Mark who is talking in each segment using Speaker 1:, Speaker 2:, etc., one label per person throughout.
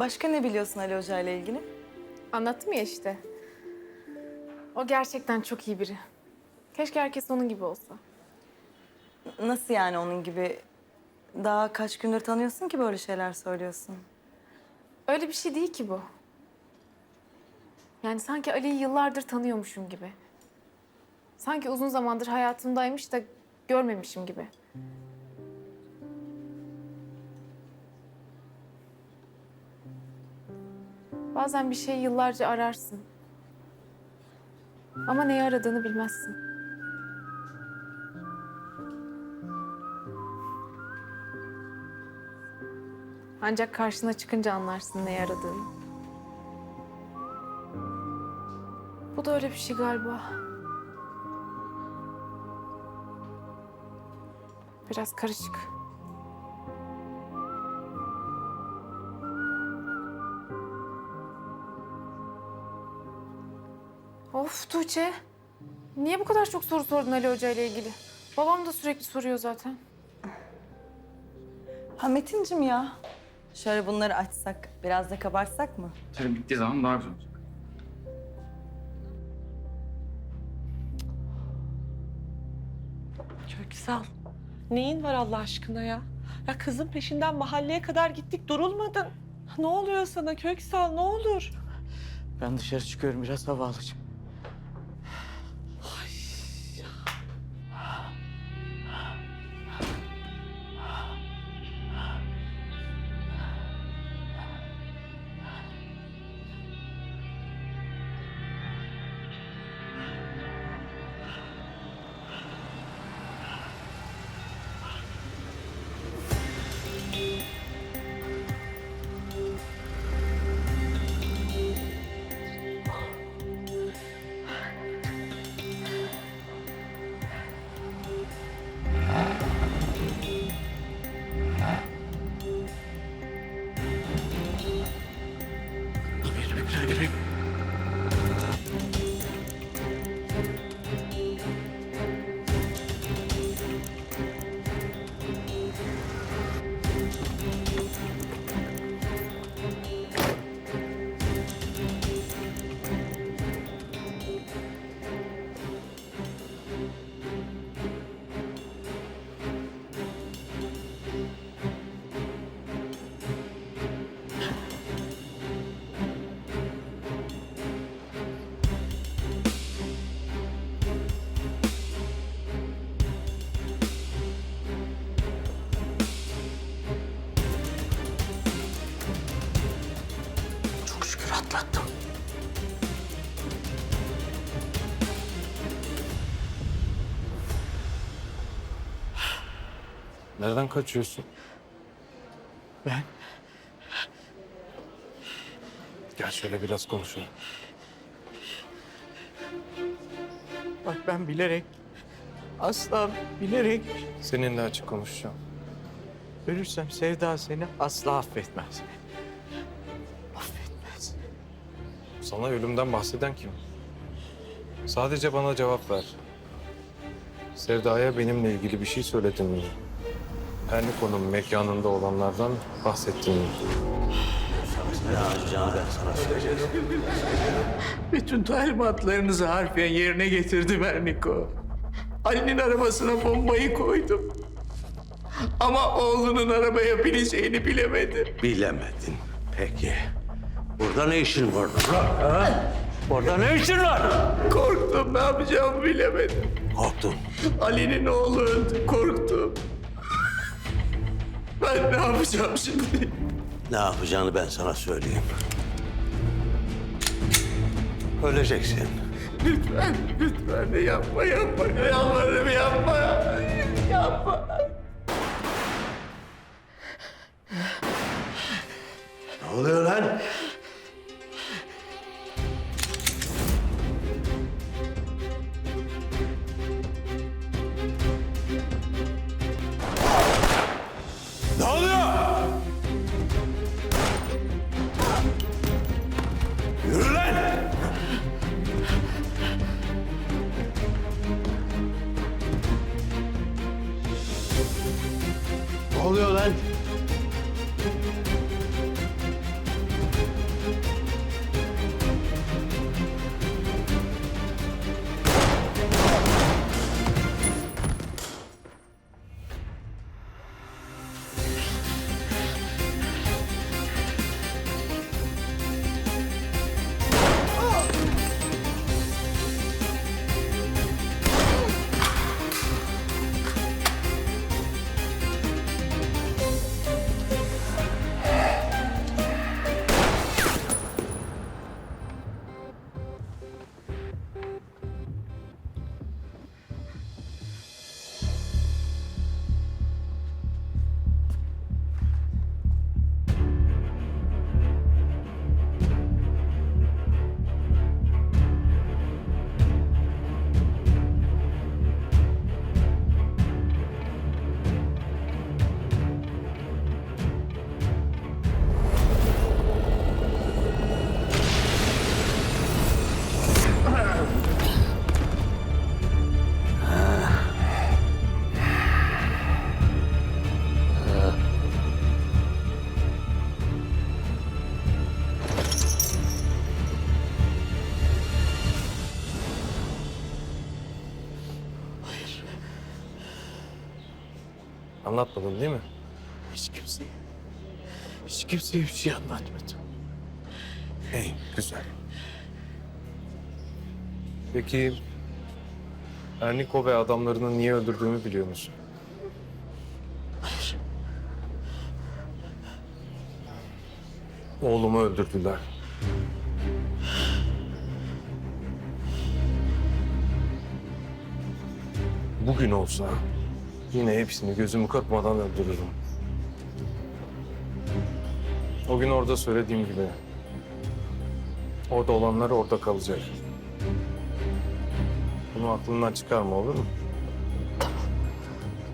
Speaker 1: Başka ne biliyorsun Ali Hoca ile ilgili?
Speaker 2: Anlattım ya işte. O gerçekten çok iyi biri. Keşke herkes onun gibi olsa.
Speaker 1: Nasıl yani onun gibi? Daha kaç gündür tanıyorsun ki böyle şeyler söylüyorsun?
Speaker 2: Öyle bir şey değil ki bu. Yani sanki Ali'yi yıllardır tanıyormuşum gibi. Sanki uzun zamandır hayatımdaymış da görmemişim gibi. Bazen bir şeyi yıllarca ararsın. Ama neyi aradığını bilmezsin. Ancak karşına çıkınca anlarsın neyi aradığını. Bu da öyle bir şey galiba. Biraz karışık. Of Tuğçe. Niye bu kadar çok soru sordun Ali Hoca ile ilgili? Babam da sürekli soruyor zaten.
Speaker 1: Ha Metin'cim ya. Şöyle bunları açsak, biraz da kabartsak mı?
Speaker 3: Tabii bittiği zaman daha güzel olacak.
Speaker 4: Köksal, neyin var Allah aşkına ya? Ya kızın peşinden mahalleye kadar gittik durulmadın. Ne oluyor sana Köksal ne olur?
Speaker 5: Ben dışarı çıkıyorum biraz hava alacağım. Çok şükür atlattım.
Speaker 6: Nereden kaçıyorsun?
Speaker 5: Ben
Speaker 6: Gel şöyle biraz konuşalım.
Speaker 5: bak ben bilerek asla bilerek
Speaker 6: Seninle açık konuşacağım.
Speaker 5: ölürsem Sevda seni asla. Affetmez.
Speaker 6: Sana ölümden bahseden kim? Sadece bana cevap ver. Sevda'ya benimle ilgili bir şey söyledin mi? Ernikon'un mekanında olanlardan bahsettin mi?
Speaker 5: Bütün talimatlarınızı harfiyen yerine getirdim Erniko. Ali'nin arabasına bombayı koydum. Ama oğlunun arabaya bineceğini bilemedim.
Speaker 7: Bilemedin. Peki. Burada ne işin var? Ha? Burada ne işin var?
Speaker 5: Korktum ne yapacağımı bilemedim.
Speaker 7: Korktun.
Speaker 5: Ali'nin oğlu öldü korktum. Ben ne yapacağım şimdi?
Speaker 7: Ne yapacağını ben sana söyleyeyim. Öleceksin.
Speaker 5: Lütfen, lütfen yapma, yapma. Yalvarırım yapma. Yapma.
Speaker 7: Thank you.
Speaker 6: Anlatmadın değil mi?
Speaker 5: Hiç kimseye, hiç kimseye bir şey anlatmadım.
Speaker 6: İyi, güzel. Peki Erniko ve adamlarını niye öldürdüğümü biliyor musun?
Speaker 5: Hayır.
Speaker 6: Oğlumu öldürdüler. Bugün olsa yine hepsini gözümü kırpmadan öldürürüm. O gün orada söylediğim gibi orada olanlar orada kalacak. Bunu aklından çıkarma olur mu?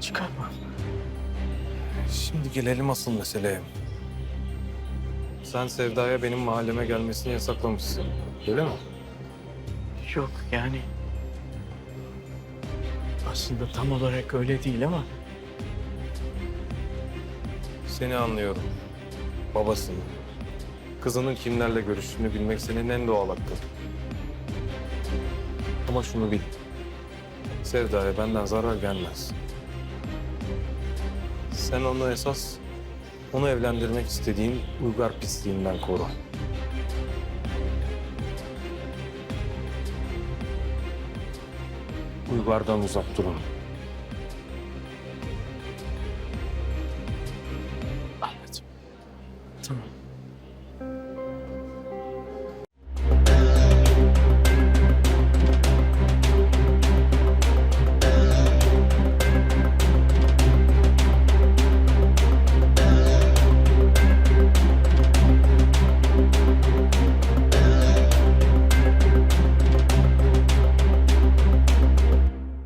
Speaker 5: Çıkarmam.
Speaker 6: Şimdi gelelim asıl meseleye. Sen Sevda'ya benim mahalleme gelmesini yasaklamışsın. Öyle mi?
Speaker 5: Yok yani. Aslında tam olarak öyle değil ama
Speaker 6: Seni anlıyorum. Babasın. Kızının kimlerle görüştüğünü bilmek senin en doğal hakkın. Ama şunu bil. Sevda'ya benden zarar gelmez. Sen onu esas onu evlendirmek istediğin uygar pisliğinden koru. Uygardan uzak durun.